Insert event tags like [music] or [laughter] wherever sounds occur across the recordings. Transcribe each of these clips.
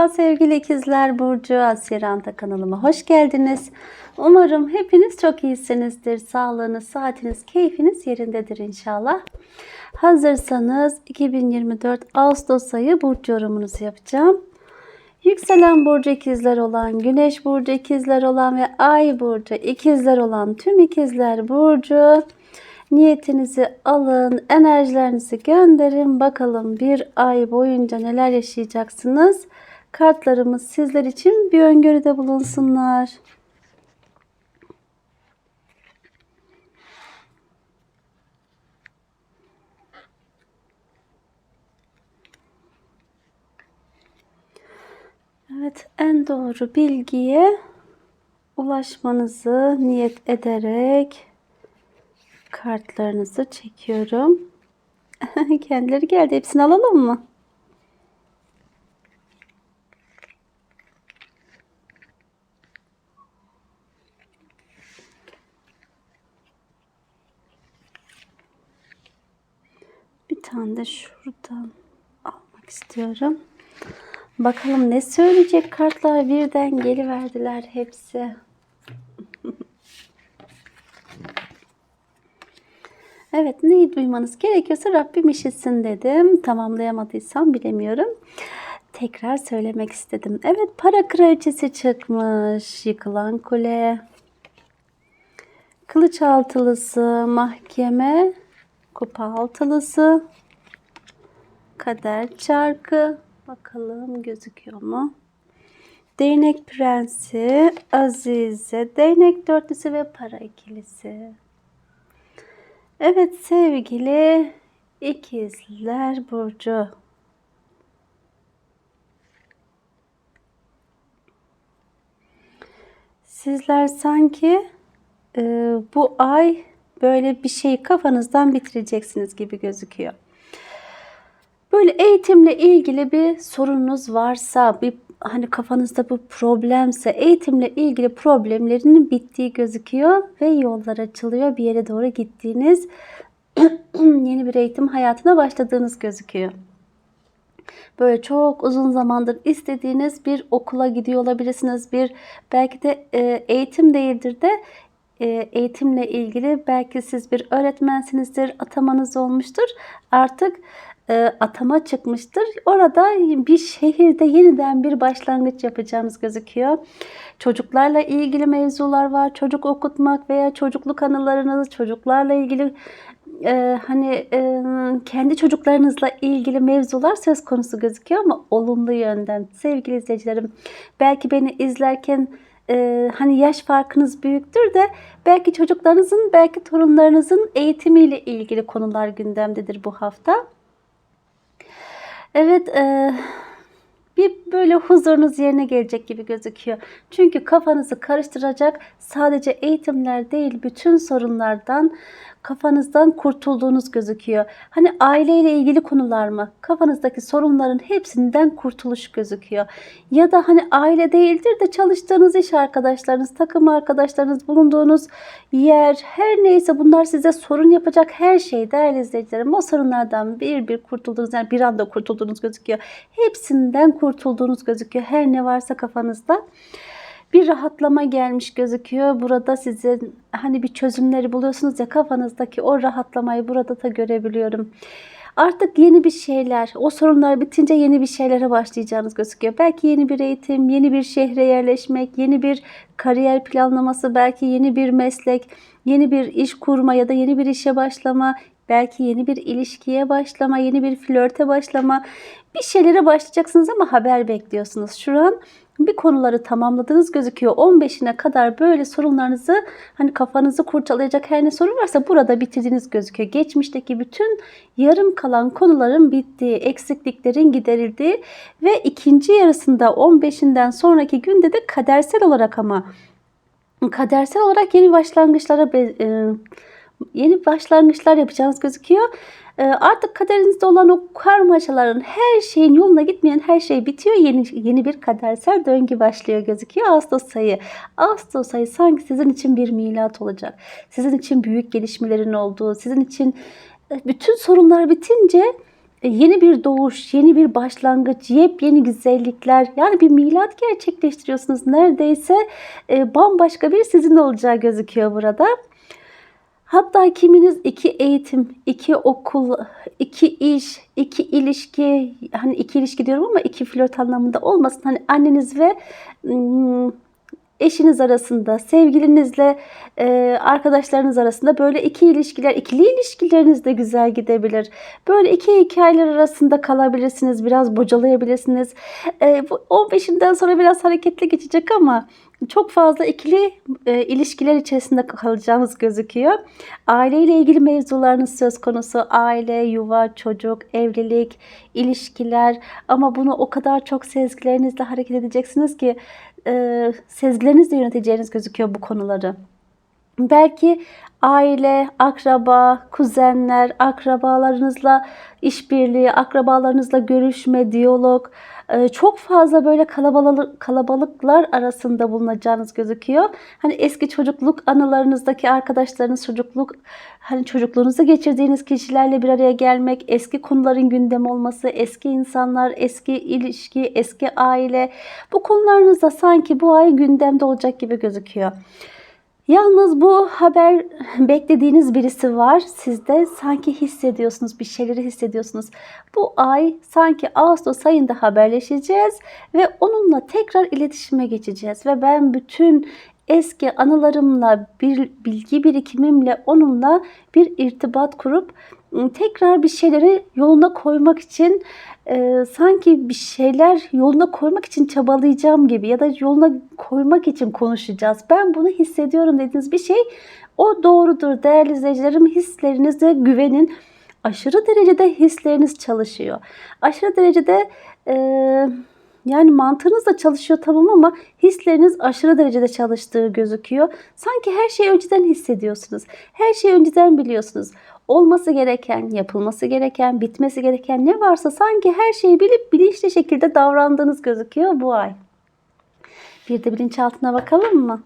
Merhaba sevgili ikizler Burcu Asiye Ranta kanalıma hoş geldiniz. Umarım hepiniz çok iyisinizdir. Sağlığınız, saatiniz, keyfiniz yerindedir inşallah. Hazırsanız 2024 Ağustos ayı burcu yorumunuzu yapacağım. Yükselen burcu ikizler olan, güneş burcu ikizler olan ve ay burcu ikizler olan tüm ikizler burcu niyetinizi alın, enerjilerinizi gönderin. Bakalım bir ay boyunca neler yaşayacaksınız. Kartlarımız sizler için bir öngörüde bulunsunlar. Evet, en doğru bilgiye ulaşmanızı niyet ederek kartlarınızı çekiyorum. [laughs] Kendileri geldi. Hepsini alalım mı? Bir tane de şuradan almak istiyorum. Bakalım ne söyleyecek kartlar birden geliverdiler hepsi. [laughs] Evet neyi duymanız gerekiyorsa Rabbim işitsin dedim. Tamamlayamadıysam bilemiyorum. Tekrar söylemek istedim. Evet para kraliçesi çıkmış. Yıkılan kule. Kılıç altılısı, mahkeme, kupa altılısı, kader çarkı. Bakalım gözüküyor mu? Değnek prensi, azize, değnek dörtlüsü ve para ikilisi. Evet sevgili ikizler burcu. Sizler sanki e, bu ay böyle bir şeyi kafanızdan bitireceksiniz gibi gözüküyor. Böyle eğitimle ilgili bir sorununuz varsa, bir hani kafanızda bu problemse eğitimle ilgili problemlerinin bittiği gözüküyor ve yollar açılıyor. Bir yere doğru gittiğiniz [clears throat] yeni bir eğitim hayatına başladığınız gözüküyor. Böyle çok uzun zamandır istediğiniz bir okula gidiyor olabilirsiniz. Bir belki de e, eğitim değildir de e, eğitimle ilgili belki siz bir öğretmensinizdir, atamanız olmuştur. Artık e, atama çıkmıştır. Orada bir şehirde yeniden bir başlangıç yapacağınız gözüküyor. Çocuklarla ilgili mevzular var. Çocuk okutmak veya çocukluk anılarınız, çocuklarla ilgili e, hani e, kendi çocuklarınızla ilgili mevzular söz konusu gözüküyor ama olumlu yönden. Sevgili izleyicilerim, belki beni izlerken e, hani yaş farkınız büyüktür de belki çocuklarınızın, belki torunlarınızın eğitimiyle ilgili konular gündemdedir bu hafta. Evet, e, bir böyle huzurunuz yerine gelecek gibi gözüküyor. Çünkü kafanızı karıştıracak sadece eğitimler değil, bütün sorunlardan kafanızdan kurtulduğunuz gözüküyor. Hani aileyle ilgili konular mı? Kafanızdaki sorunların hepsinden kurtuluş gözüküyor. Ya da hani aile değildir de çalıştığınız iş arkadaşlarınız, takım arkadaşlarınız, bulunduğunuz yer, her neyse bunlar size sorun yapacak her şey değerli izleyicilerim. O sorunlardan bir bir kurtulduğunuz yani bir anda kurtulduğunuz gözüküyor. Hepsinden kurtulduğunuz gözüküyor. Her ne varsa kafanızda bir rahatlama gelmiş gözüküyor. Burada sizin hani bir çözümleri buluyorsunuz ya kafanızdaki o rahatlamayı burada da görebiliyorum. Artık yeni bir şeyler, o sorunlar bitince yeni bir şeylere başlayacağınız gözüküyor. Belki yeni bir eğitim, yeni bir şehre yerleşmek, yeni bir kariyer planlaması, belki yeni bir meslek, yeni bir iş kurma ya da yeni bir işe başlama, belki yeni bir ilişkiye başlama, yeni bir flörte başlama. Bir şeylere başlayacaksınız ama haber bekliyorsunuz. Şu an bir konuları tamamladığınız gözüküyor. 15'ine kadar böyle sorunlarınızı hani kafanızı kurcalayacak her ne sorun varsa burada bitirdiğiniz gözüküyor. Geçmişteki bütün yarım kalan konuların bittiği, eksikliklerin giderildiği ve ikinci yarısında 15'inden sonraki günde de kadersel olarak ama kadersel olarak yeni başlangıçlara yeni başlangıçlar yapacağınız gözüküyor. Ee, artık kaderinizde olan o karmaşaların her şeyin yoluna gitmeyen her şey bitiyor. Yeni yeni bir kadersel döngü başlıyor gözüküyor. Ağustos ayı. Ağustos ayı sanki sizin için bir milat olacak. Sizin için büyük gelişmelerin olduğu, sizin için e, bütün sorunlar bitince e, yeni bir doğuş, yeni bir başlangıç, yepyeni güzellikler. Yani bir milat gerçekleştiriyorsunuz. Neredeyse e, bambaşka bir sizin olacağı gözüküyor burada. Hatta kiminiz iki eğitim, iki okul, iki iş, iki ilişki, hani iki ilişki diyorum ama iki flört anlamında olmasın. Hani anneniz ve ım, eşiniz arasında, sevgilinizle e, arkadaşlarınız arasında böyle iki ilişkiler, ikili ilişkileriniz de güzel gidebilir. Böyle iki hikayeler arasında kalabilirsiniz, biraz bocalayabilirsiniz. E, bu 15'inden sonra biraz hareketli geçecek ama çok fazla ikili e, ilişkiler içerisinde kalacağınız gözüküyor. Aileyle ilgili mevzularınız söz konusu. Aile, yuva, çocuk, evlilik, ilişkiler ama bunu o kadar çok sezgilerinizle hareket edeceksiniz ki e, sezgilerinizle yöneteceğiniz gözüküyor bu konuları. Belki aile, akraba, kuzenler, akrabalarınızla işbirliği, akrabalarınızla görüşme, diyalog, çok fazla böyle kalabalık kalabalıklar arasında bulunacağınız gözüküyor. Hani eski çocukluk anılarınızdaki arkadaşlarınız çocukluk hani çocukluğunuzu geçirdiğiniz kişilerle bir araya gelmek, eski konuların gündem olması, eski insanlar, eski ilişki, eski aile bu konularınızda sanki bu ay gündemde olacak gibi gözüküyor. Yalnız bu haber beklediğiniz birisi var. Siz de sanki hissediyorsunuz, bir şeyleri hissediyorsunuz. Bu ay sanki Ağustos ayında haberleşeceğiz ve onunla tekrar iletişime geçeceğiz. Ve ben bütün eski anılarımla, bir bilgi birikimimle onunla bir irtibat kurup ıı, tekrar bir şeyleri yoluna koymak için e, sanki bir şeyler yoluna koymak için çabalayacağım gibi ya da yoluna koymak için konuşacağız. Ben bunu hissediyorum dediğiniz bir şey o doğrudur değerli izleyicilerim. Hislerinize güvenin. Aşırı derecede hisleriniz çalışıyor. Aşırı derecede e, yani mantığınız da çalışıyor tamam ama hisleriniz aşırı derecede çalıştığı gözüküyor. Sanki her şeyi önceden hissediyorsunuz. Her şeyi önceden biliyorsunuz olması gereken, yapılması gereken, bitmesi gereken ne varsa sanki her şeyi bilip bilinçli şekilde davrandığınız gözüküyor bu ay. Bir de bilinçaltına bakalım mı?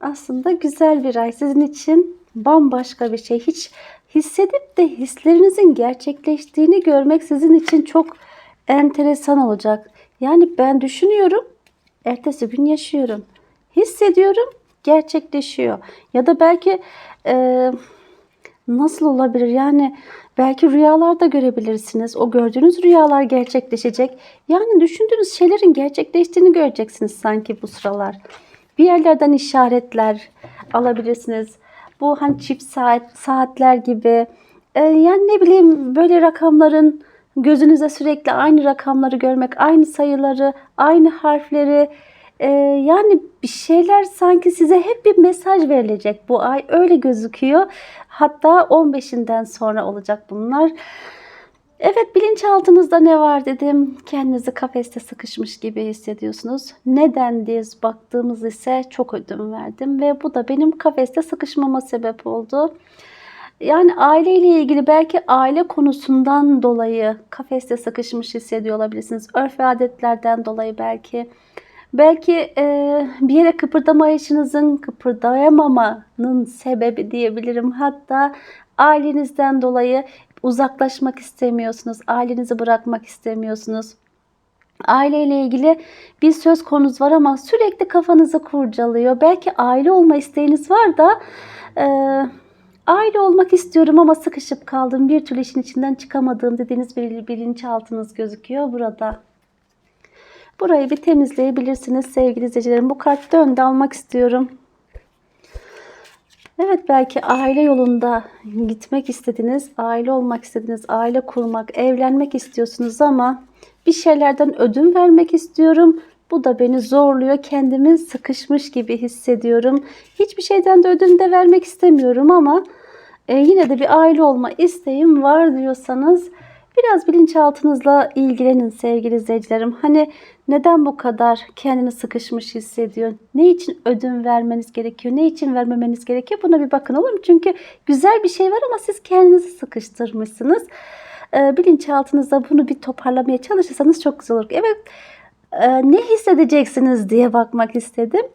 Aslında güzel bir ay sizin için bambaşka bir şey. Hiç hissedip de hislerinizin gerçekleştiğini görmek sizin için çok enteresan olacak. Yani ben düşünüyorum ertesi gün yaşıyorum. Hissediyorum, gerçekleşiyor. Ya da belki e, nasıl olabilir? Yani belki rüyalarda görebilirsiniz. O gördüğünüz rüyalar gerçekleşecek. Yani düşündüğünüz şeylerin gerçekleştiğini göreceksiniz sanki bu sıralar. Bir yerlerden işaretler alabilirsiniz. Bu hani çift saat saatler gibi. E, yani ne bileyim böyle rakamların Gözünüze sürekli aynı rakamları görmek, aynı sayıları, aynı harfleri e, yani bir şeyler sanki size hep bir mesaj verilecek bu ay öyle gözüküyor. Hatta 15'inden sonra olacak bunlar. Evet bilinçaltınızda ne var dedim. Kendinizi kafeste sıkışmış gibi hissediyorsunuz. Neden diye baktığımız ise çok ödüm verdim ve bu da benim kafeste sıkışmama sebep oldu. Yani aileyle ilgili belki aile konusundan dolayı kafeste sıkışmış hissediyor olabilirsiniz. Örf ve adetlerden dolayı belki. Belki e, bir yere kıpırdamayışınızın kıpırdayamamanın sebebi diyebilirim. Hatta ailenizden dolayı uzaklaşmak istemiyorsunuz. Ailenizi bırakmak istemiyorsunuz. Aileyle ilgili bir söz konunuz var ama sürekli kafanızı kurcalıyor. Belki aile olma isteğiniz var da... E, Aile olmak istiyorum ama sıkışıp kaldım. Bir türlü işin içinden çıkamadığım dediğiniz bir bilinçaltınız gözüküyor burada. Burayı bir temizleyebilirsiniz sevgili izleyicilerim. Bu kart döndü almak istiyorum. Evet belki aile yolunda gitmek istediniz, aile olmak istediniz, aile kurmak, evlenmek istiyorsunuz ama bir şeylerden ödün vermek istiyorum. Bu da beni zorluyor. Kendimi sıkışmış gibi hissediyorum. Hiçbir şeyden de ödün de vermek istemiyorum ama e, yine de bir aile olma isteğim var diyorsanız biraz bilinçaltınızla ilgilenin sevgili izleyicilerim. Hani neden bu kadar kendini sıkışmış hissediyor? Ne için ödün vermeniz gerekiyor? Ne için vermemeniz gerekiyor? Buna bir bakın olur mu? Çünkü güzel bir şey var ama siz kendinizi sıkıştırmışsınız. E, bilinçaltınızda bunu bir toparlamaya çalışırsanız çok güzel olur. Evet e, ne hissedeceksiniz diye bakmak istedim.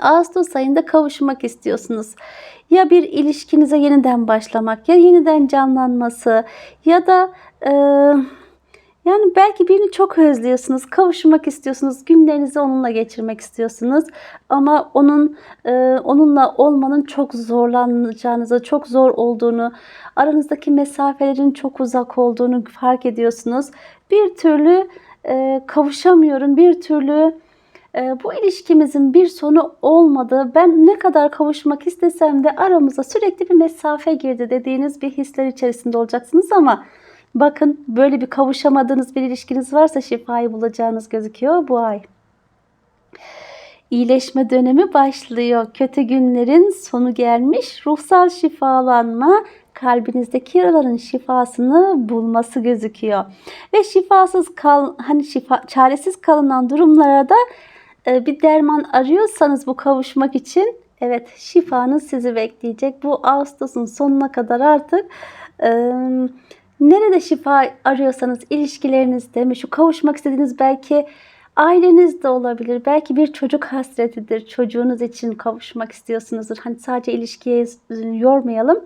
Ağustos ayında kavuşmak istiyorsunuz. Ya bir ilişkinize yeniden başlamak, ya yeniden canlanması ya da e, yani belki birini çok özlüyorsunuz, kavuşmak istiyorsunuz, günlerinizi onunla geçirmek istiyorsunuz. Ama onun e, onunla olmanın çok zorlanacağınızı, çok zor olduğunu, aranızdaki mesafelerin çok uzak olduğunu fark ediyorsunuz. Bir türlü e, kavuşamıyorum, bir türlü bu ilişkimizin bir sonu olmadı. Ben ne kadar kavuşmak istesem de aramıza sürekli bir mesafe girdi dediğiniz bir hisler içerisinde olacaksınız ama bakın böyle bir kavuşamadığınız bir ilişkiniz varsa şifayı bulacağınız gözüküyor bu ay. İyileşme dönemi başlıyor. Kötü günlerin sonu gelmiş. Ruhsal şifalanma kalbinizdeki yaraların şifasını bulması gözüküyor. Ve şifasız kal hani şifa çaresiz kalınan durumlara da bir derman arıyorsanız bu kavuşmak için evet şifanız sizi bekleyecek. Bu Ağustos'un sonuna kadar artık e, nerede şifa arıyorsanız ilişkilerinizde mi şu kavuşmak istediğiniz belki aileniz de olabilir. Belki bir çocuk hasretidir. Çocuğunuz için kavuşmak istiyorsunuzdur. Hani sadece ilişkiye yormayalım.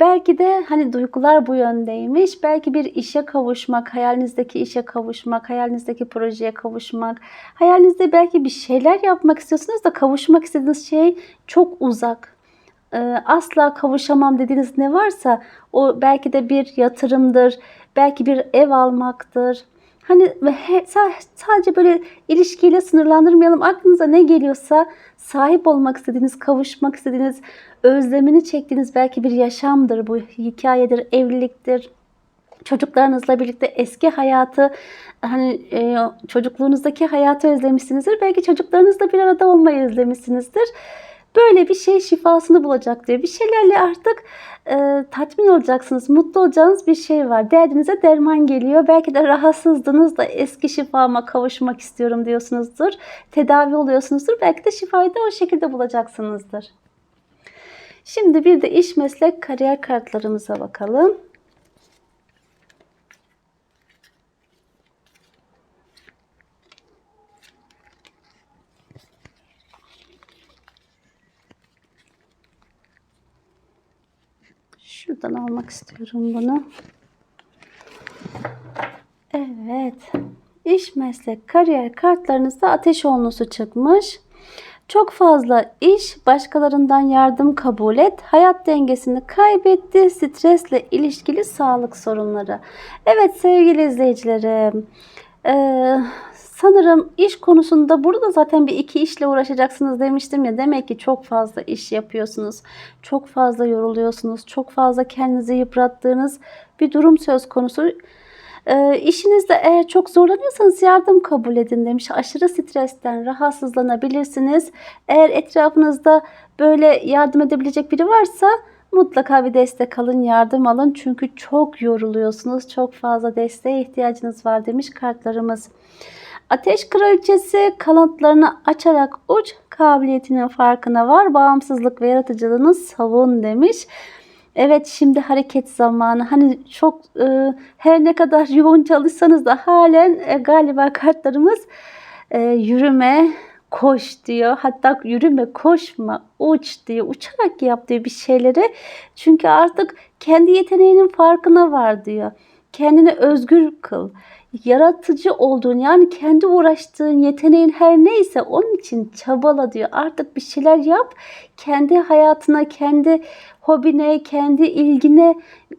Belki de hani duygular bu yöndeymiş. Belki bir işe kavuşmak, hayalinizdeki işe kavuşmak, hayalinizdeki projeye kavuşmak. Hayalinizde belki bir şeyler yapmak istiyorsunuz da kavuşmak istediğiniz şey çok uzak. Ee, asla kavuşamam dediğiniz ne varsa o belki de bir yatırımdır, belki bir ev almaktır. Hani sadece böyle ilişkiyle sınırlandırmayalım. Aklınıza ne geliyorsa sahip olmak istediğiniz, kavuşmak istediğiniz, özlemini çektiğiniz belki bir yaşamdır bu hikayedir, evliliktir, çocuklarınızla birlikte eski hayatı hani e, çocukluğunuzdaki hayatı özlemişsinizdir. Belki çocuklarınızla bir arada olmayı özlemişsinizdir. Böyle bir şey şifasını bulacak diyor. Bir şeylerle artık e, tatmin olacaksınız, mutlu olacağınız bir şey var. Derdinize derman geliyor. Belki de rahatsızdınız da eski şifama kavuşmak istiyorum diyorsunuzdur. Tedavi oluyorsunuzdur. Belki de şifayı da o şekilde bulacaksınızdır. Şimdi bir de iş meslek kariyer kartlarımıza bakalım. Şuradan almak istiyorum bunu. Evet. İş meslek kariyer kartlarınızda ateş olması çıkmış. Çok fazla iş, başkalarından yardım kabul et, hayat dengesini kaybetti, stresle ilişkili sağlık sorunları. Evet sevgili izleyicilerim, ee, sanırım iş konusunda burada zaten bir iki işle uğraşacaksınız demiştim ya. Demek ki çok fazla iş yapıyorsunuz, çok fazla yoruluyorsunuz, çok fazla kendinizi yıprattığınız bir durum söz konusu. E, işinizde eğer çok zorlanıyorsanız yardım kabul edin demiş. Aşırı stresten rahatsızlanabilirsiniz. Eğer etrafınızda böyle yardım edebilecek biri varsa mutlaka bir destek alın, yardım alın. Çünkü çok yoruluyorsunuz. Çok fazla desteğe ihtiyacınız var demiş kartlarımız. Ateş kraliçesi kanatlarını açarak uç kabiliyetinin farkına var. Bağımsızlık ve yaratıcılığını savun demiş. Evet şimdi hareket zamanı. Hani çok e, her ne kadar [laughs] yoğun çalışsanız da halen e, galiba kartlarımız e, yürüme, koş diyor. Hatta yürüme, koşma, uç diyor. Uçarak yap diyor bir şeyleri. Çünkü artık kendi yeteneğinin farkına var diyor. Kendini özgür kıl yaratıcı olduğun yani kendi uğraştığın yeteneğin her neyse onun için çabala diyor. Artık bir şeyler yap. Kendi hayatına, kendi hobine, kendi ilgine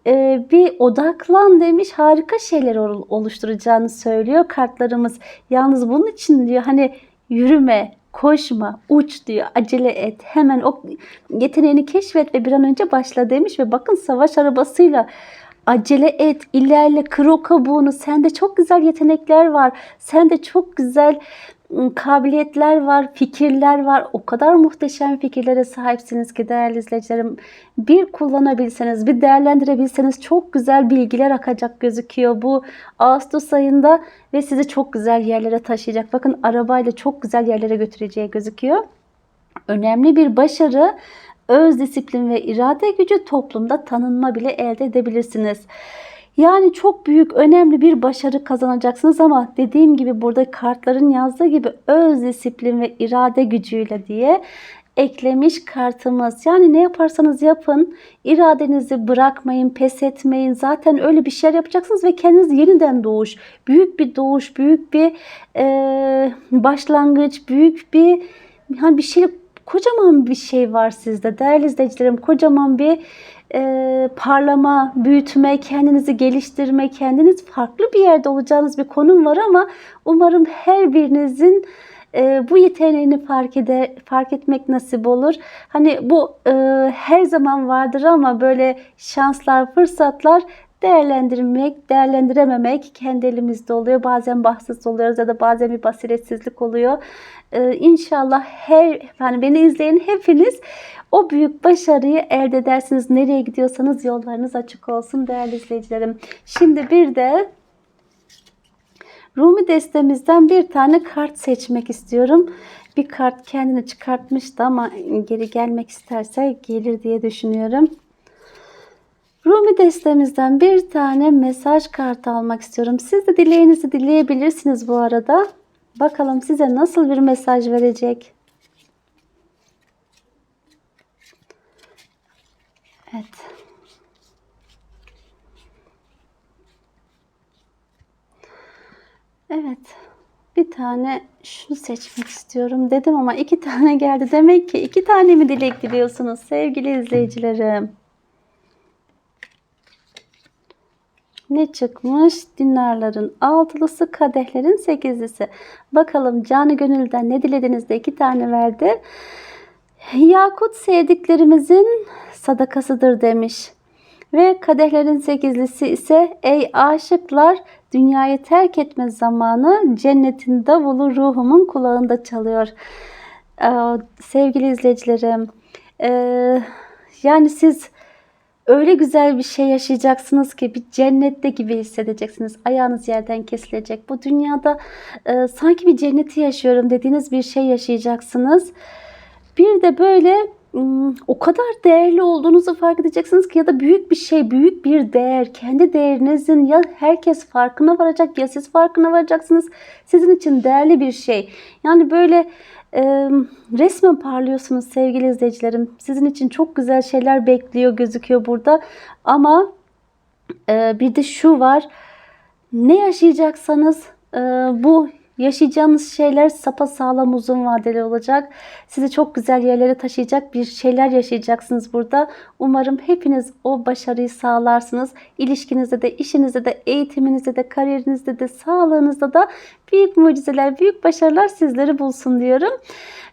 e, bir odaklan demiş. Harika şeyler oluşturacağını söylüyor kartlarımız. Yalnız bunun için diyor hani yürüme, koşma, uç diyor, acele et. Hemen o yeteneğini keşfet ve bir an önce başla demiş ve bakın savaş arabasıyla acele et, ilerle, kır o kabuğunu. Sende çok güzel yetenekler var. Sende çok güzel kabiliyetler var, fikirler var. O kadar muhteşem fikirlere sahipsiniz ki değerli izleyicilerim. Bir kullanabilseniz, bir değerlendirebilseniz çok güzel bilgiler akacak gözüküyor bu Ağustos ayında ve sizi çok güzel yerlere taşıyacak. Bakın arabayla çok güzel yerlere götüreceği gözüküyor. Önemli bir başarı öz disiplin ve irade gücü toplumda tanınma bile elde edebilirsiniz. Yani çok büyük, önemli bir başarı kazanacaksınız ama dediğim gibi burada kartların yazdığı gibi öz disiplin ve irade gücüyle diye eklemiş kartımız. Yani ne yaparsanız yapın, iradenizi bırakmayın, pes etmeyin. Zaten öyle bir şeyler yapacaksınız ve kendiniz yeniden doğuş, büyük bir doğuş, büyük bir e, başlangıç, büyük bir hani bir şey, kocaman bir şey var sizde değerli izleyicilerim. Kocaman bir e, parlama, büyütme, kendinizi geliştirme, kendiniz farklı bir yerde olacağınız bir konum var ama umarım her birinizin e, bu yeteneğini fark eder, fark etmek nasip olur. Hani bu e, her zaman vardır ama böyle şanslar, fırsatlar değerlendirmek, değerlendirememek kendi elimizde oluyor. Bazen bahtsız oluyoruz ya da bazen bir basiretsizlik oluyor. Ee, inşallah her yani beni izleyen hepiniz o büyük başarıyı elde edersiniz. Nereye gidiyorsanız yollarınız açık olsun değerli izleyicilerim. Şimdi bir de Rumi destemizden bir tane kart seçmek istiyorum. Bir kart kendini çıkartmıştı ama geri gelmek isterse gelir diye düşünüyorum. Rumi destemizden bir tane mesaj kartı almak istiyorum. Siz de dileğinizi dileyebilirsiniz bu arada. Bakalım size nasıl bir mesaj verecek. Evet. Evet. Bir tane şunu seçmek istiyorum dedim ama iki tane geldi. Demek ki iki tane mi dilek diliyorsunuz sevgili izleyicilerim? Ne çıkmış? Dinarların altılısı, kadehlerin sekizlisi. Bakalım canı gönülden ne dilediniz de iki tane verdi. Yakut sevdiklerimizin sadakasıdır demiş. Ve kadehlerin sekizlisi ise ey aşıklar dünyayı terk etme zamanı cennetin davulu ruhumun kulağında çalıyor. Ee, sevgili izleyicilerim e, yani siz öyle güzel bir şey yaşayacaksınız ki bir cennette gibi hissedeceksiniz. Ayağınız yerden kesilecek. Bu dünyada e, sanki bir cenneti yaşıyorum dediğiniz bir şey yaşayacaksınız. Bir de böyle o kadar değerli olduğunuzu fark edeceksiniz ki ya da büyük bir şey, büyük bir değer, kendi değerinizin ya herkes farkına varacak ya siz farkına varacaksınız. Sizin için değerli bir şey. Yani böyle e, resmen parlıyorsunuz sevgili izleyicilerim. Sizin için çok güzel şeyler bekliyor gözüküyor burada. Ama e, bir de şu var. Ne yaşayacaksanız e, bu Yaşayacağınız şeyler sapa sağlam uzun vadeli olacak. Sizi çok güzel yerlere taşıyacak bir şeyler yaşayacaksınız burada. Umarım hepiniz o başarıyı sağlarsınız. İlişkinizde de, işinizde de, eğitiminizde de, kariyerinizde de, sağlığınızda da büyük mucizeler, büyük başarılar sizleri bulsun diyorum.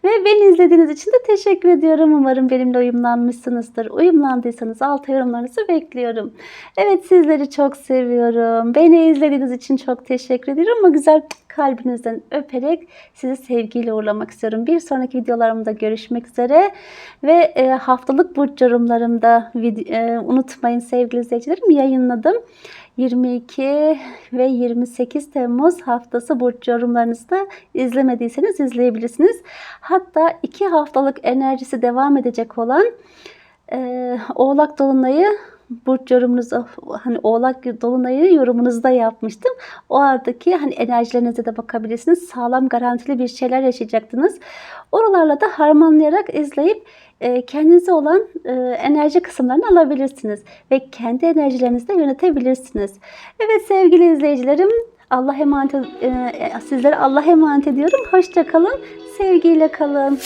Ve beni izlediğiniz için de teşekkür ediyorum. Umarım benimle uyumlanmışsınızdır. Uyumlandıysanız alt yorumlarınızı bekliyorum. Evet sizleri çok seviyorum. Beni izlediğiniz için çok teşekkür ediyorum. Ama güzel kalbinizden öperek sizi sevgiyle uğurlamak istiyorum. Bir sonraki videolarımda görüşmek üzere. Ve e, haftalık burç yorumlarımda e, unutmayın sevgili izleyicilerim yayınladım. 22 ve 28 Temmuz haftası burç yorumlarınızı izlemediyseniz izleyebilirsiniz. Hatta iki haftalık enerjisi devam edecek olan e, Oğlak Dolunay'ı burç yorumunuzu hani oğlak dolunayı yorumunuzu da yapmıştım. O aradaki hani enerjilerinize de bakabilirsiniz. Sağlam garantili bir şeyler yaşayacaktınız. Oralarla da harmanlayarak izleyip e, kendinize olan e, enerji kısımlarını alabilirsiniz ve kendi enerjilerinizi de yönetebilirsiniz. Evet sevgili izleyicilerim Allah emanet e, sizlere Allah emanet ediyorum. Hoşça kalın. Sevgiyle kalın.